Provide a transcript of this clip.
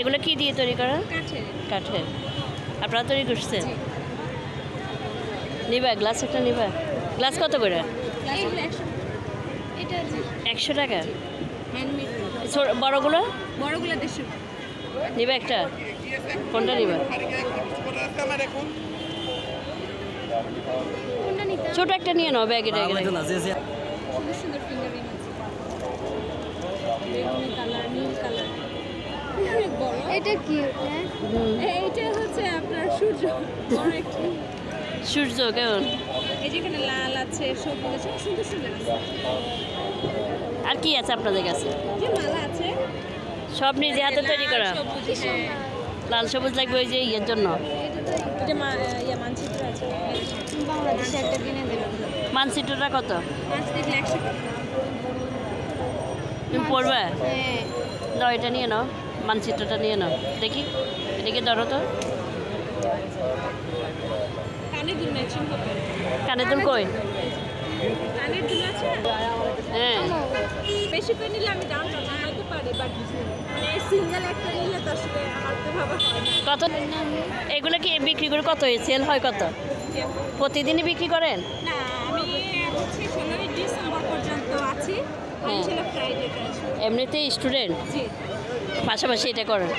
এগুলো কি দিয়ে তৈরি করা? কাঠের। আপনারা তৈরি করছেন? নিবা গ্লাস একটা নিবা। গ্লাস কত করে? একশো টাকা। বড়গুলো? বড়গুলো দেড়শো নিবা একটা। কোনটা নিবা? ছোট একটা নিয়ে নাও ব্যাগে ট্যাগে সুন্দর এটা কিউট হ্যাঁ? এইটা হচ্ছে আপনার সূর্য। সূর্য কেমন? এই যেখানে লাল আছে সবুজ আছে সুন্দর সুন্দর আর কি আছে আপনাদের কাছে? যে মালা আছে। সব নিজে হাতে তৈরি করা? লাল, সবুজ, হ্যাঁ। লাগবে ওই যে ইয়ের জন্য? ইয়া মানচিত্রটা কত? তুমি পড়বে হ্যাঁ। দাও এটা নিয়ে নাও। মানচিত্রটা নিয়ে নাও। দেখি এদিকে ধরো তো। কানে দুল কই? কানের দুল আছে? হ্যাঁ। বেশি করে নিলে আমি দামটা কমাইতে পারি বাট মানে সিঙ্গেল একটা নিলে তার সাথে আমার তো ভাবা হয় কত? এগুলো কি বিক্রি করে কত? সেল হয় কত? প্রতিদিনই বিক্রি করেন? না আমি হচ্ছে ষোলোই ডিসেম্বর পর্যন্ত আছি। হ্যাঁ। এমনিতেই স্টুডেন্ট জি। পাশাপাশি এটা করেন।